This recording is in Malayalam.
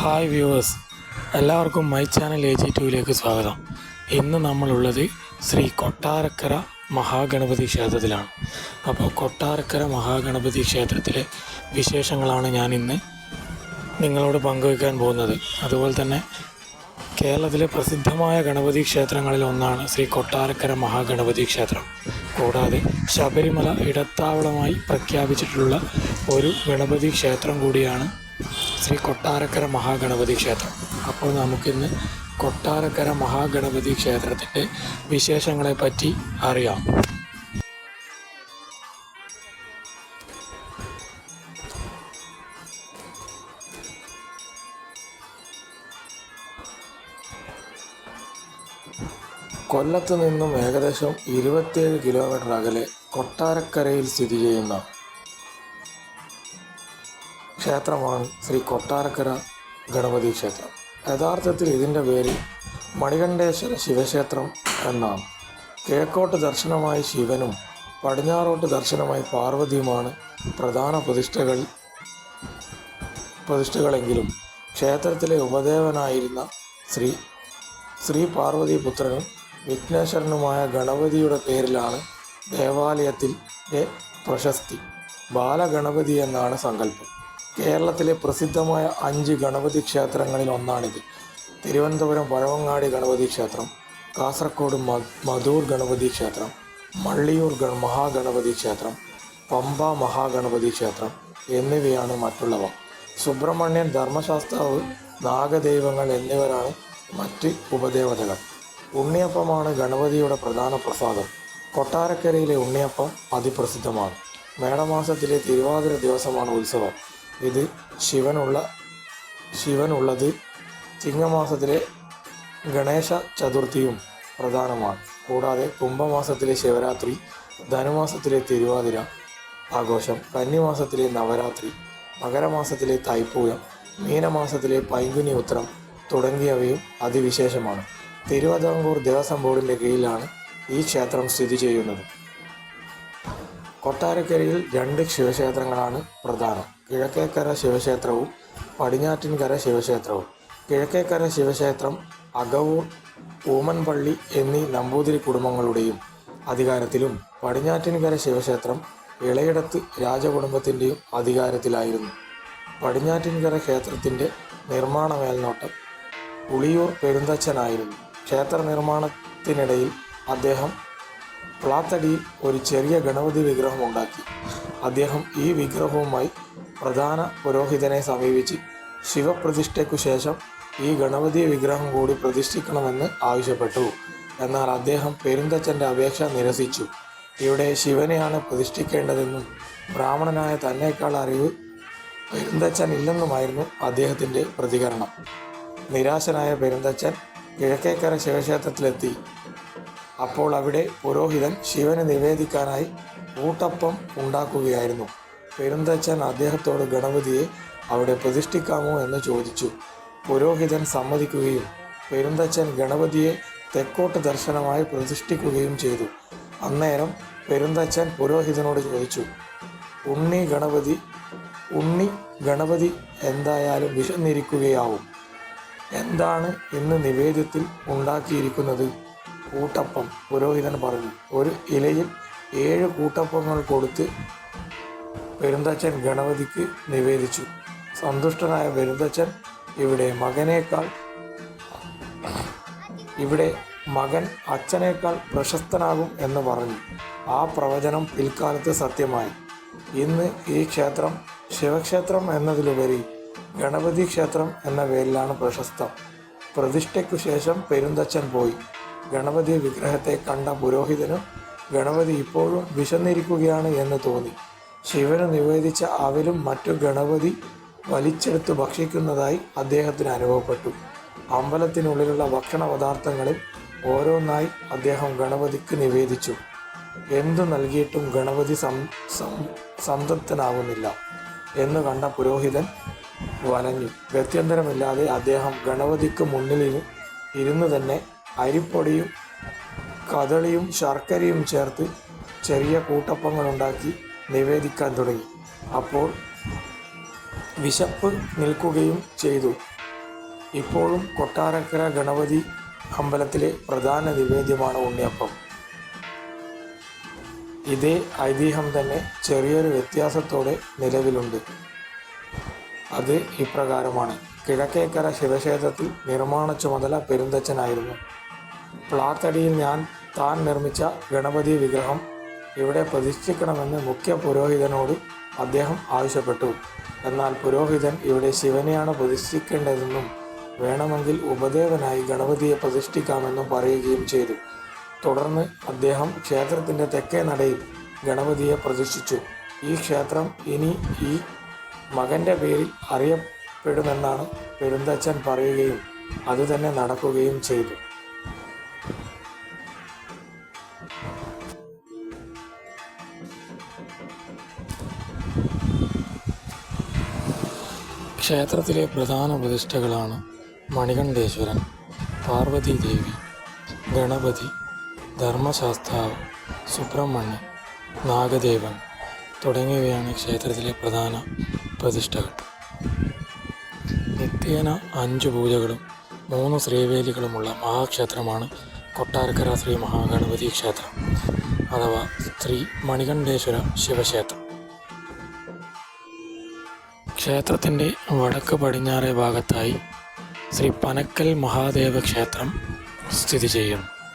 Hi viewers. എല്ലാവർക്കും മൈ ചാനൽ എ ജി ടുവിലേക്ക് സ്വാഗതം. ഇന്ന് നമ്മളുള്ളത് ശ്രീ കൊട്ടാരക്കര മഹാഗണപതി ക്ഷേത്രത്തിലാണ്. അപ്പോൾ കൊട്ടാരക്കര മഹാഗണപതി ക്ഷേത്രത്തിലെ വിശേഷങ്ങളാണ് ഞാൻ ഇന്ന് നിങ്ങളോട് പങ്കുവയ്ക്കാൻ പോകുന്നത്. അതുപോലെ തന്നെ കേരളത്തിലെ പ്രസിദ്ധമായ ഗണപതി ക്ഷേത്രങ്ങളിൽ ഒന്നാണ് ശ്രീ കൊട്ടാരക്കര മഹാഗണപതി ക്ഷേത്രം. കൂടാതെ ശബരിമല ഇടത്താവളമായി പ്രഖ്യാപിച്ചിട്ടുള്ള ഒരു ഗണപതി ക്ഷേത്രം കൂടിയാണ് ശ്രീ കൊട്ടാരക്കര മഹാഗണപതി ക്ഷേത്രം. അപ്പോൾ നമുക്കിന്ന് കൊട്ടാരക്കര മഹാഗണപതി ക്ഷേത്രത്തിന്റെ വിശേഷങ്ങളെ പറ്റി അറിയാം. കൊല്ലത്ത് നിന്നും ഏകദേശം ഇരുപത്തിയേഴ് കിലോമീറ്റർ അകലെ കൊട്ടാരക്കരയിൽ സ്ഥിതി ചെയ്യുന്ന ക്ഷേത്രമാണ് ശ്രീ കൊട്ടാരക്കര ഗണപതി ക്ഷേത്രം. യഥാർത്ഥത്തിൽ ഇതിന്റെ പേര് മണികണ്ഠേശ്വര ശിവക്ഷേത്രം എന്നാണ്. കിഴക്കോട്ട് ദർശനമായി ശിവനും പടിഞ്ഞാറോട്ട് ദർശനമായി പാർവതിയുമാണ് പ്രധാന പ്രതിഷ്ഠകൾ പ്രതിഷ്ഠകളെങ്കിലും ക്ഷേത്രത്തിലെ ഉപദേവനായിരുന്ന ശ്രീ ശ്രീ പാർവതി പാർവതിപുത്രനും വിഘ്നേശ്വരനുമായ ഗണപതിയുടെ പേരിലാണ് ദേവാലയത്തിന്റെ പ്രശസ്തി. ബാലഗണപതി എന്നാണ് സങ്കല്പം. കേരളത്തിലെ പ്രസിദ്ധമായ അഞ്ച് ഗണപതി ക്ഷേത്രങ്ങളിൽ ഒന്നാണിത്. തിരുവനന്തപുരം പഴവങ്ങാടി ഗണപതി ക്ഷേത്രം കാസർഗോഡ് മധൂർ ഗണപതി ക്ഷേത്രം മള്ളിയൂർ മഹാഗണപതി ക്ഷേത്രം പമ്പ മഹാഗണപതി ക്ഷേത്രം എന്നിവയാണ് മറ്റുള്ളവ. സുബ്രഹ്മണ്യൻ ധർമ്മശാസ്താവ് നാഗദൈവങ്ങൾ എന്നിവരാണ് മറ്റ് ഉപദേവതകൾ. ഉണ്ണിയപ്പമാണ് ഗണപതിയുടെ പ്രധാന പ്രസാദം. കൊട്ടാരക്കരയിലെ ഉണ്ണിയപ്പം അതിപ്രസിദ്ധമാണ്. മേടമാസത്തിലെ തിരുവാതിര ദിവസമാണ് ഉത്സവം. ഇത് ശിവനുള്ള ശിവനുള്ളത് ചിങ്ങമാസത്തിലെ ഗണേശ ചതുർത്ഥിയും പ്രധാനമാണ്. കൂടാതെ കുംഭമാസത്തിലെ ശിവരാത്രി ധനുമാസത്തിലെ തിരുവാതിര ആഘോഷം കന്നിമാസത്തിലെ നവരാത്രി മകരമാസത്തിലെ തൈപ്പൂയം മീനമാസത്തിലെ പൈങ്കുനി ഉത്രം തുടങ്ങിയവയും അതിവിശേഷമാണ്. തിരുവിതാംകൂർ ദേവസ്വം ബോർഡിന്റെ കീഴിലാണ് ഈ ക്ഷേത്രം സ്ഥിതി ചെയ്യുന്നത്. കൊട്ടാരക്കരയിൽ രണ്ട് ശിവക്ഷേത്രങ്ങളാണ് പ്രധാനം. കിഴക്കേക്കര ശിവക്ഷേത്രവും പടിഞ്ഞാറ്റിൻകര ശിവക്ഷേത്രവും. കിഴക്കേക്കര ശിവക്ഷേത്രം അകവൂർ ഊമൻപള്ളി എന്നീ നമ്പൂതിരി കുടുംബങ്ങളുടെയും അധികാരത്തിലും പടിഞ്ഞാറ്റിൻകര ശിവക്ഷേത്രം ഇളയിടത്ത് രാജകുടുംബത്തിന്റെയും അധികാരത്തിലായിരുന്നു. പടിഞ്ഞാറ്റിൻകര ക്ഷേത്രത്തിന്റെ നിർമ്മാണ മേൽനോട്ടം ഉളിയൂർ പെരുന്തച്ഛനായിരുന്നു. ക്ഷേത്ര നിർമ്മാണത്തിനിടയിൽ അദ്ദേഹം പ്ലാത്തടിയിൽ ഒരു ചെറിയ ഗണപതി വിഗ്രഹം ഉണ്ടാക്കി അദ്ദേഹം ഈ വിഗ്രഹവുമായി പ്രധാന പുരോഹിതനെ സമീപിച്ച് ശിവപ്രതിഷ്ഠയ്ക്കു ശേഷം ഈ ഗണപതി വിഗ്രഹം കൂടി പ്രതിഷ്ഠിക്കണമെന്ന് ആവശ്യപ്പെട്ടു. എന്നാൽ അദ്ദേഹം പെരുന്തച്ഛന്റെ അപേക്ഷ നിരസിച്ചു. ഇവിടെ ശിവനെയാണ് പ്രതിഷ്ഠിക്കേണ്ടതെന്നും ബ്രാഹ്മണനായ തന്നേക്കാൾ അറിവ് പെരുന്തച്ഛൻ ഇല്ലെന്നുമായിരുന്നു അദ്ദേഹത്തിന്റെ പ്രതികരണം. നിരാശനായ പെരുന്തച്ഛൻ കിഴക്കേക്കര ശിവക്ഷേത്രത്തിലെത്തി. അപ്പോൾ അവിടെ പുരോഹിതൻ ശിവന് നിവേദിക്കാനായി ഊട്ടപ്പം ഉണ്ടാക്കുകയായിരുന്നു. പെരുന്തച്ഛൻ അദ്ദേഹത്തോട് ഗണപതിയെ അവിടെ പ്രതിഷ്ഠിക്കാമോ എന്ന് ചോദിച്ചു. പുരോഹിതൻ സമ്മതിക്കുകയും പെരുന്തച്ഛൻ ഗണപതിയെ തെക്കോട്ട് ദർശനമായി പ്രതിഷ്ഠിക്കുകയും ചെയ്തു. അന്നേരം പെരുന്തച്ഛൻ പുരോഹിതനോട് ചോദിച്ചു ഉണ്ണി ഗണപതി ഉണ്ണി ഗണപതി എന്തായാലും വിശന്നിരിക്കുകയാവും. എന്താണ് ഇന്ന് നിവേദ്യത്തിൽ ഉണ്ടാക്കിയിരിക്കുന്നത്? കൂട്ടപ്പം പുരോഹിതൻ പറഞ്ഞു ഒരു ഇലയിൽ ഏഴ് കൂട്ടപ്പങ്ങൾ കൊടുത്ത് പെരുന്തച്ഛൻ ഗണപതിക്ക് നിവേദിച്ചു. സന്തുഷ്ടനായ പെരുന്തച്ഛൻ ഇവിടെ മകനേക്കാൾ ഇവിടെ മകൻ അച്ഛനേക്കാൾ പ്രശസ്തനാകും എന്ന് പറഞ്ഞു. ആ പ്രവചനം പിൽക്കാലത്ത് സത്യമായി. ഇന്ന് ഈ ക്ഷേത്രം ശിവക്ഷേത്രം എന്നതിലുപരി ഗണപതി ക്ഷേത്രം എന്ന പേരിലാണ് പ്രശസ്തം. പ്രതിഷ്ഠയ്ക്കു ശേഷം പെരുന്തച്ഛൻ പോയി. ഗണപതി വിഗ്രഹത്തെ കണ്ട പുരോഹിതന് ഗണപതി ഇപ്പോഴും വിശന്നിരിക്കുകയാണ് എന്ന് തോന്നി. ശിവന് നിവേദിച്ച അവലും മറ്റു ഗണപതി വലിച്ചെടുത്ത് ഭക്ഷിക്കുന്നതായി അദ്ദേഹത്തിന് അനുഭവപ്പെട്ടു. അമ്പലത്തിനുള്ളിലുള്ള ഭക്ഷണ പദാർത്ഥങ്ങളിൽ ഓരോന്നായി അദ്ദേഹം ഗണപതിക്ക് നിവേദിച്ചു. എന്തു നൽകിയിട്ടും ഗണപതി സം സംതൃപ്തനാകുന്നില്ല എന്ന് കണ്ട പുരോഹിതൻ വലഞ്ഞു. ഗത്യന്തരമില്ലാതെ അദ്ദേഹം ഗണപതിക്ക് മുന്നിൽ ഇരുന്ന് തന്നെ അരിപ്പൊടിയും കദളിയും ശർക്കരയും ചേർത്ത് ചെറിയ കൂട്ടപ്പങ്ങളുണ്ടാക്കി നിവേദിക്കാൻ തുടങ്ങി. അപ്പോൾ വിശപ്പ് നിൽക്കുകയും ചെയ്തു. ഇപ്പോഴും കൊട്ടാരക്കര ഗണപതി അമ്പലത്തിലെ പ്രധാന നിവേദ്യമാണ് ഉണ്ണിയപ്പം. ഇതേ ഐതിഹ്യം തന്നെ ചെറിയൊരു വ്യത്യാസത്തോടെ നിലവിലുണ്ട്. അത് ഇപ്രകാരമാണ്. കിഴക്കേക്കര ശിവക്ഷേത്രത്തിൽ നിർമ്മാണ ചുമതല പെരുന്തച്ഛനായിരുന്നു പ്ലാത്തടിയിൽ ഞാൻ താൻ നിർമ്മിച്ച ഗണപതി വിഗ്രഹം ഇവിടെ പ്രതിഷ്ഠിക്കണമെന്ന് മുഖ്യ പുരോഹിതനോട് അദ്ദേഹം ആവശ്യപ്പെട്ടു. എന്നാൽ പുരോഹിതൻ ഇവിടെ ശിവനെയാണ് പ്രതിഷ്ഠിക്കേണ്ടതെന്നും വേണമെങ്കിൽ ഉപദേവനായി ഗണപതിയെ പ്രതിഷ്ഠിക്കാമെന്നും പറയുകയും ചെയ്തു. തുടർന്ന് അദ്ദേഹം ക്ഷേത്രത്തിന്റെ തെക്കേ നടയിൽ ഗണപതിയെ പ്രതിഷ്ഠിച്ചു. ഈ ക്ഷേത്രം ഇനി ഈ മകന്റെ പേരിൽ അറിയപ്പെടുമെന്നാണ് പെരുന്തച്ഛൻ പറയുകയും അതുതന്നെ നടക്കുകയും ചെയ്തു. ക്ഷേത്രത്തിലെ പ്രധാന പ്രതിഷ്ഠകളാണ് മണികണ്ഠേശ്വരൻ പാർവതി ദേവി ഗണപതി ധർമ്മശാസ്താവ് സുബ്രഹ്മണ്യൻ നാഗദേവൻ തുടങ്ങിയവയാണ് ക്ഷേത്രത്തിലെ പ്രധാന പ്രതിഷ്ഠകൾ. നിത്യേന അഞ്ച് പൂജകളും മൂന്ന് ശ്രീവേലികളുമുള്ള മഹാക്ഷേത്രമാണ് കൊട്ടാരക്കര ശ്രീ മഹാഗണപതി ക്ഷേത്രം അഥവാ ശ്രീ മണികണ്ഠേശ്വര ശിവക്ഷേത്രം. ക്ഷേത്രത്തിന്റെ വടക്ക് പടിഞ്ഞാറേ ഭാഗത്തായി ശ്രീ പനക്കൽ മഹാദേവ ക്ഷേത്രം സ്ഥിതി ചെയ്യുന്നു